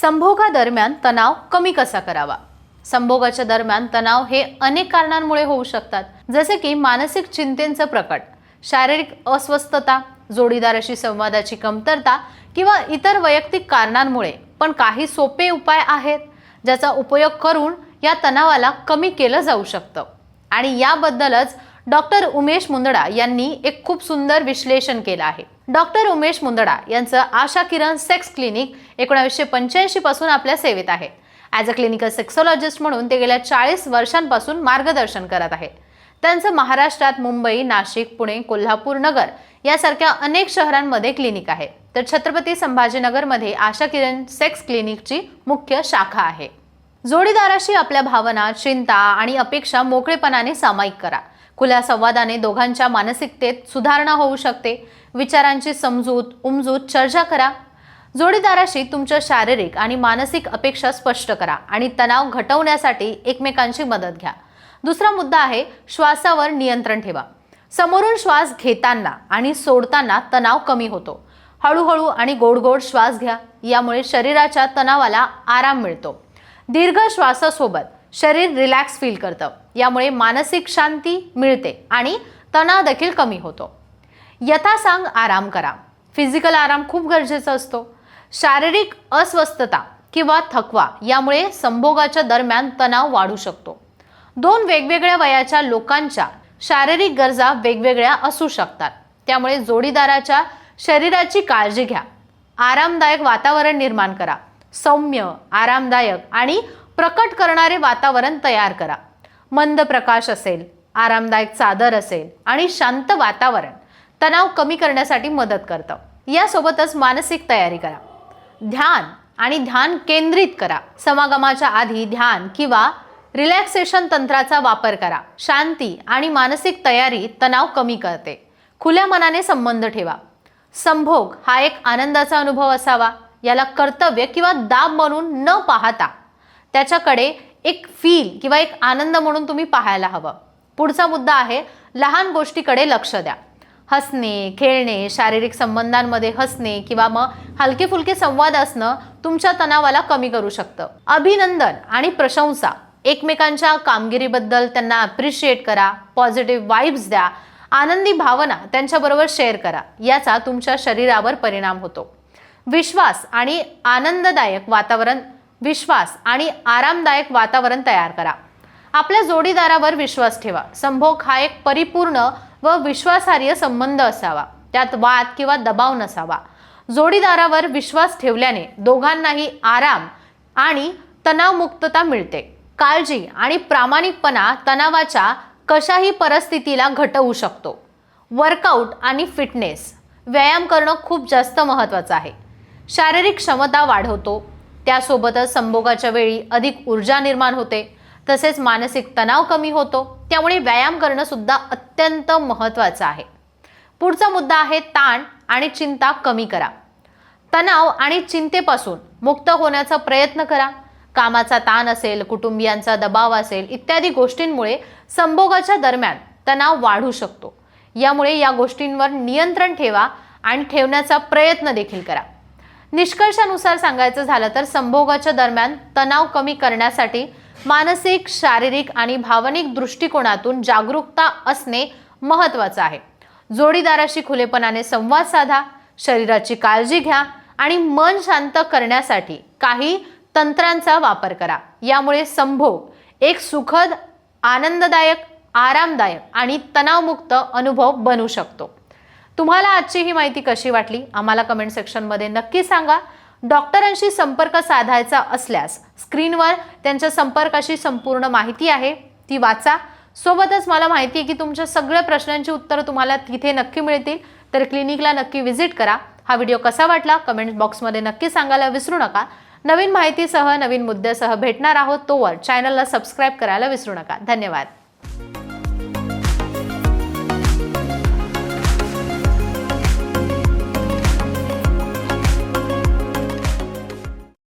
संभोगादरम्यान तणाव कमी कसा करावा? संभोगाच्या दरम्यान तणाव हे अनेक कारणांमुळे होऊ शकतात. जसे की मानसिक चिंतेचं प्रकट शारीरिक अस्वस्थता जोडीदाराशी संवादाची कमतरता किंवा इतर वैयक्तिक कारणांमुळे. पण काही सोपे उपाय आहेत ज्याचा उपयोग करून या तणावाला कमी केलं जाऊ शकतं. आणि याबद्दलच डॉक्टर उमेश मुंदडा यांनी एक खूप सुंदर विश्लेषण केलं आहे. डॉक्टर उमेश मुंदडा यांचं आशा किरण सेक्स क्लिनिक एकोणावीसशे पंच्याऐंशी पासून आपल्या सेवेत आहे ॲज अ क्लिनिकल सेक्सॉलॉजिस्ट म्हणून ते गेल्या चाळीस वर्षांपासून मार्गदर्शन करत आहेत. त्यांचं महाराष्ट्रात मुंबई नाशिक पुणे कोल्हापूर नगर यासारख्या अनेक शहरांमध्ये क्लिनिक आहे तर छत्रपती संभाजीनगरमध्ये आशा किरण सेक्स क्लिनिकची मुख्य शाखा आहे. जोडीदाराशी आपल्या भावना चिंता आणि अपेक्षा मोकळेपणाने सामायिक करा. खुल्या संवादाने दोघांच्या मानसिकतेत सुधारणा होऊ शकते. विचारांची समजूत उमजूत चर्चा करा. जोडीदाराशी तुमच्या शारीरिक आणि मानसिक अपेक्षा स्पष्ट करा आणि तणाव घटवण्यासाठी एकमेकांची मदत घ्या. दुसरा मुद्दा आहे श्वासावर नियंत्रण ठेवा. समोरून श्वास घेताना आणि सोडताना तणाव कमी होतो. हळूहळू आणि गोड गोड श्वास घ्या यामुळे शरीराच्या तणावाला आराम मिळतो. दीर्घ श्वासासोबत शरीर रिलॅक्स फील करतं यामुळे मानसिक शांती मिळते आणि तणाव देखील कमी होतो. यथासांग आराम करा. फिजिकल आराम खूप गरजेचा असतो. शारीरिक अस्वस्थता किंवा थकवा यामुळे संभोगाच्या दरम्यान तणाव वाढू शकतो. दोन वेगवेगळ्या वयाच्या लोकांच्या शारीरिक गरजा वेगवेगळ्या असू शकतात. त्यामुळे जोडीदाराच्या शरीराची काळजी घ्या. आरामदायक वातावरण निर्माण करा. सौम्य आरामदायक आणि प्रकट करणारे वातावरण तयार करा. मंद प्रकाश असेल आरामदायक चादर असेल आणि शांत वातावरण तणाव कमी करण्यासाठी मदत करतं. यासोबतच मानसिक तयारी करा. ध्यान आणि ध्यान केंद्रित करा. समागमाच्या आधी ध्यान किंवा रिलॅक्सेशन तंत्राचा वापर करा. शांती आणि मानसिक तयारी तणाव कमी करते. खुल्या मनाने संबंध ठेवा. संभोग हा एक आनंदाचा अनुभव असावा. याला कर्तव्य किंवा दाब म्हणून न पाहता त्याच्याकडे एक फील किंवा एक आनंद म्हणून तुम्ही पाहायला हवं. पुढचा मुद्दा आहे लहान गोष्टीकडे लक्ष द्या. हसणे खेळणे शारीरिक संबंधांमध्ये हसणे किंवा मग हलके फुलके संवाद असणं तुमच्या तणावाला कमी करू शकतं. अभिनंदन आणि प्रशंसा. एकमेकांच्या कामगिरीबद्दल त्यांना अप्रिशिएट करा पॉझिटिव्ह वाईब्स द्या आनंदी भावना त्यांच्याबरोबर शेअर करा याचा तुमच्या शरीरावर परिणाम होतो. विश्वास आणि आनंददायक वातावरण विश्वास आणि आरामदायक वातावरण तयार करा. आपल्या जोडीदारावर विश्वास ठेवा. संभोग हा एक परिपूर्ण व विश्वासार्ह संबंध असावा. त्यात वाद किंवा दबाव नसावा. जोडीदारावर विश्वास ठेवल्याने दोघांनाही आराम आणि तणावमुक्तता मिळते. काळजी आणि प्रामाणिकपणा तणावाच्या कशाही परिस्थितीला घटवू शकतो. वर्कआउट आणि फिटनेस व्यायाम करणं खूप जास्त महत्त्वाचं आहे. शारीरिक क्षमता वाढवतो. त्यासोबतच संभोगाच्या वेळी अधिक ऊर्जा निर्माण होते. तसेच मानसिक तणाव कमी होतो. त्यामुळे व्यायाम करणं सुद्धा अत्यंत महत्त्वाचं आहे. पुढचा मुद्दा आहे ताण आणि चिंता कमी करा. तणाव आणि चिंतेपासून मुक्त होण्याचा प्रयत्न करा. कामाचा ताण असेल कुटुंबियांचा दबाव असेल इत्यादी गोष्टींमुळे संभोगाच्या दरम्यान तणाव वाढू शकतो. यामुळे या गोष्टींवर नियंत्रण ठेवा आणि ठेवण्याचा प्रयत्न देखील करा. निष्कर्षानुसार सांगायचं झालं तर संभोगाच्या दरम्यान तणाव कमी करण्यासाठी मानसिक शारीरिक आणि भावनिक दृष्टिकोनातून जागरूकता असणे महत्त्वाचं आहे. जोडीदाराशी खुलेपणाने संवाद साधा शरीराची काळजी घ्या आणि मन शांत करण्यासाठी काही तंत्रांचा वापर करा. यामुळे संभोग एक सुखद आनंददायक आरामदायक आणि तणावमुक्त अनुभव बनू शकतो. तुम्हाला आजची ही माहिती कशी वाटली? आम्हाला कमेंट सेक्शनमध्ये नक्की सांगा. डॉक्टरांशी संपर्क साधायचा असल्यास स्क्रीनवर त्यांच्या संपर्काशी संपूर्ण माहिती आहे. ती वाचा. सोबतच मला माहिती आहे की तुमच्या सगळ्या प्रश्नांची उत्तरं तुम्हाला तिथे नक्की मिळतील. तर क्लिनिकला नक्की व्हिजिट करा. हा व्हिडिओ कसा वाटला? कमेंट बॉक्समध्ये नक्की सांगायला विसरू नका. नवीन माहितीसह नवीन मुद्द्यासह भेटणार आहोत. तोवर चॅनलला सबस्क्राईब करायला विसरू नका. धन्यवाद.